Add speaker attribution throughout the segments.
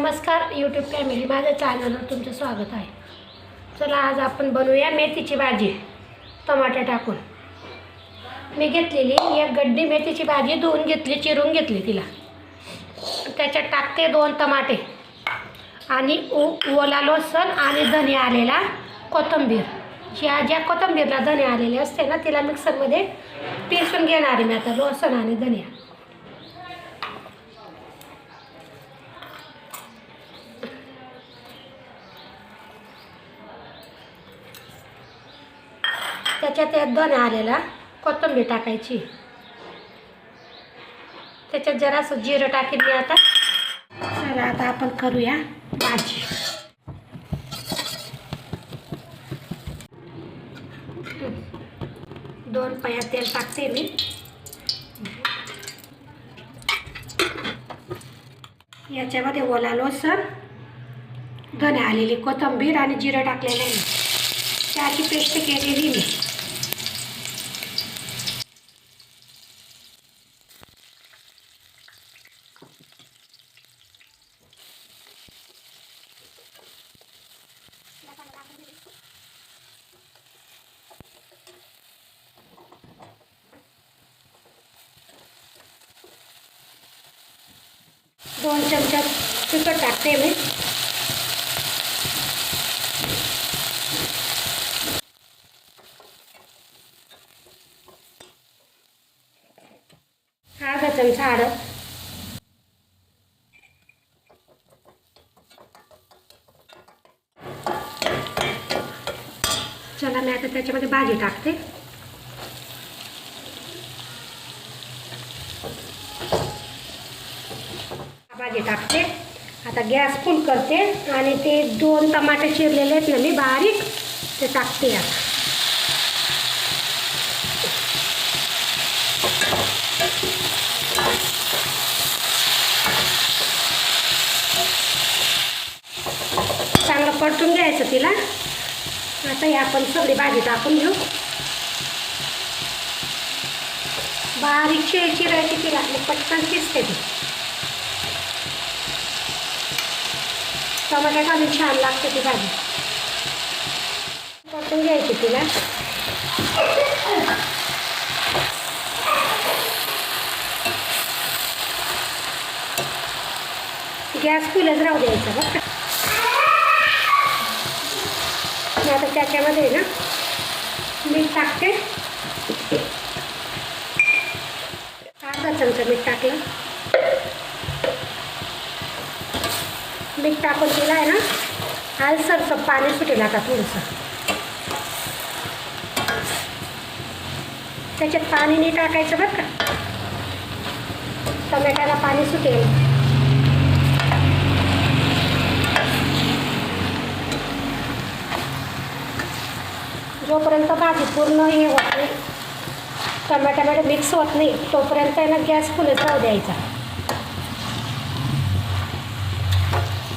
Speaker 1: नमस्कार YouTube family माझ्या चॅनलवर तुमचं स्वागत आहे. चला आज आपण बनवूया मेथीची भाजी. टमाटे टाकून. मी घेतलेली एक गड्डी मेथीची भाजी धुवून घेतली चिरून घेतली तिला. त्याच्यात टाकते दोन टमाटे. आणि ओ ओला लोसन आणि धने आलेला कोथिंबीर. ज्या ज्या कोथिंबीरला धने आलेले असते ना तिला मिक्सरमध्ये पिसून घेणार मी आता लोसन आणि धनिया त्याच्यात एक दोन आलेला कोथिंबीर टाकायची. त्याच्यात जरासं जिरं टाकेन मी आता. चला आता आपण करूया भाजी. दोन पया तेल टाकते मी. याच्यामध्ये ओला लोसर धने आलेली कोथिंबीर आणि जिरं टाकलेलं आहे. त्याची पेस्ट केलेली मी. दोन चमचा तिखट टाकते मी अर्धा चमचा हळद चला मी आता भाजी टाकते। भाजी टाकते. आता गॅस फुल करते आणि ते दोन टमाटे चिरलेले आहेत ना मी बारीक ते टाकते आता. चांगलं परतून घ्यायचं तिला. आता हे आपण सगळी भाजी टाकून घेऊ. बारीक चिर चिरायची तिला पटकन शिजते ती. टमाटा घालून छान लागते ती भाजी. परतून घ्यायची तिला. गॅस फुलच राहू द्यायचा बघ. मी आता त्याच्यामध्ये ना मीठ टाकते. अर्धा चमचा मीठ टाकलं. मीठ टाकून दिला आहे ना? आलसरचं पाणी सुटेल आता थोडंसं. त्याच्यात पाणी नाही टाकायचं बरं का? टमॅट्याला पाणी सुटेल. जोपर्यंत भाजी पूर्ण हे होत नाही टमाट्यामध्ये मिक्स होत नाही तोपर्यंत आहे ना गॅस फुलच राहू द्यायचा.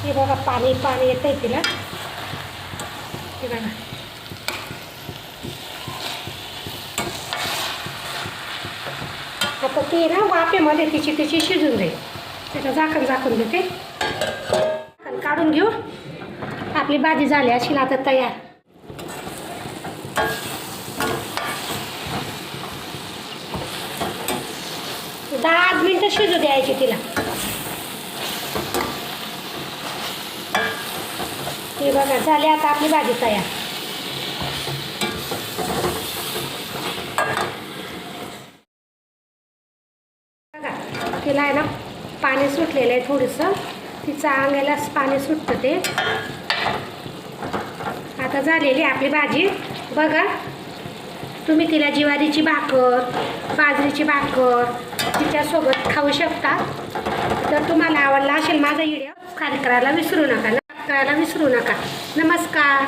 Speaker 1: हे बघा पाणी पाणी येतं आहे तिला. हे बघा. आता ती ना वाफेमध्ये तिची तिची शिजून जाईल. त्याला झाकण झाकून देते. झाकण काढून घेऊ. आपली भाजी झाली अशी आता तयार. दहा मिनटं शिजू द्यायची तिला. हे बघा झाली आता आपली भाजी तयार. बघा तिला आहे ना पाणी सुटलेलं आहे थोडंसं. तिचं अंगालाच पाणी सुटतं ते. आता झालेली आपली भाजी. बघा तुम्ही तिला ज्वारीची भाकर बाजरीची भाकर तिच्यासोबत खाऊ शकता. तर तुम्हाला आवडला असेल माझा व्हिडिओ खाली करायला विसरू नका करायला विसरू नका. नमस्कार.